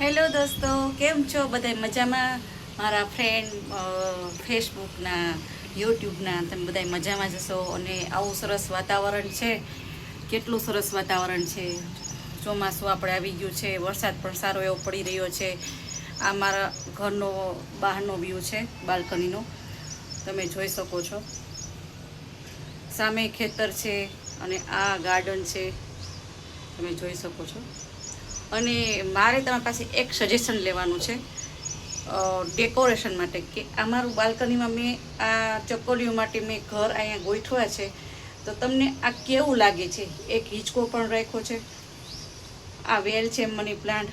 Hello દોસ્તો, કેમ છો? બધા મજામાં? મારા ફ્રેન્ડ ફેસબુકના યુટ્યુબના તમે બધા મજામાં જશો અને આવું સરસ વાતાવરણ છે? કેટલું સરસ વાતાવરણ છે? ચોમાસું આપણે આવી ગયું છે, વરસાદ પણ સારો એવો પડી રહ્યો છે. આ મારા ઘરનો બહારનો વ્યૂ છે, બાલ્કનીનો. તમે જોઈ શકો છો. સામે ખેતર છે અને આ ગાર્ડન છે. તમે જોઈ શકો છો. અને મારે તમારી પાસે એક સજેશન લેવાનું છે. ડેકોરેશન માટે કે અમારું બાલ્કનીમાં મેં આ ચકોલીઓ માટે મેં ઘર અહીંયા ગોઠવ્યા છે. તો તમને આ કેવું લાગે છે? એક હિંચકો પણ રાખ્યો છે. આ વેલ છે મની પ્લાન્ટ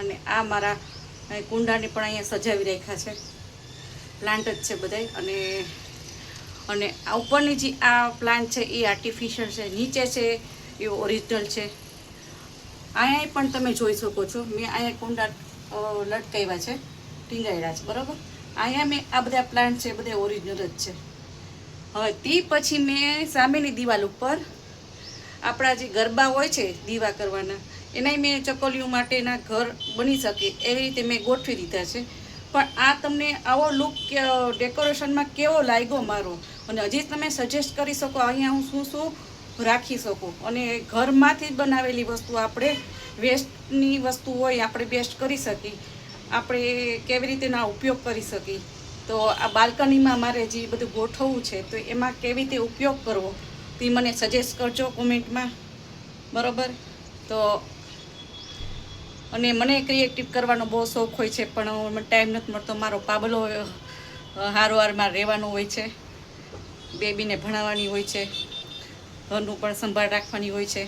અને આ મારા કુંડાને પણ અહીંયા સજાવી રાખ્યા છે. પ્લાન્ટ જ છે બધાય અને અને આ ઉપરની જે આ પ્લાન્ટ છે એ આર્ટિફિશિયલ છે, નીચે છે, એ ઓરિજિનલ છે. અહીંયા પણ તમે જોઈ શકો છો. મેં અહીંયા કુંડા લટકાવ્યા છે ટીંગાયેલા છે, બરાબર? અહીંયા મેં આ બધા પ્લાન્ટ છે બધા ઓરિજિનલ જ છે. હવે તે પછી મેં સામેની દિવાલ ઉપર આપણા જે ગરબા હોય છે, દીવા કરવાના, એનાય મેં ચકોલીઓ માટેના ઘર બની શકે એવી રીતે મેં ગોઠવી દીધા છે. પણ આ તમને આવો લુક ડેકોરેશનમાં કેવો લાગ્યો મારો? અને હજી તમે સજેસ્ટ કરી શકો અહીંયા હું શું શું રાખી શકું. અને ઘરમાંથી જ બનાવેલી વસ્તુ આપણે વેસ્ટની વસ્તુ હોય આપણે બેસ્ટ કરી શકીએ. આપણે કેવી રીતે એના ઉપયોગ કરી શકીએ. તો આ બાલ્કનીમાં મારે જે બધું ગોઠવવું છે, તો એમાં કેવી રીતે ઉપયોગ કરવો, તે મને સજેસ્ટ કરજો કોમેન્ટમાં. બરાબર? તો અને મને ક્રિએટિવ કરવાનો બહુ શોખ હોય છે, પણ ટાઈમ નથી મળતો. મારો પાબલો હારવારમાં રહેવાનો હોય છે. બેબીને ભણાવવાની હોય છે. ઘરનું પણ સંભાળ રાખવાની હોય છે.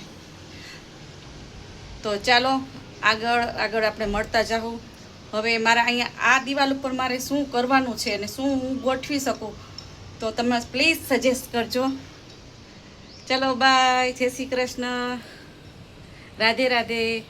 તો ચાલો, આગળ આગળ આપણે મળતા જાઉં હવે મારા અહીંયા, આ દિવાલ ઉપર મારે શું કરવાનું છે અને શું હું ગોઠવી શકું? તો તમે પ્લીઝ સજેસ્ટ કરજો. ચલો, બાય. જય શ્રી કૃષ્ણ. રાધે રાધે.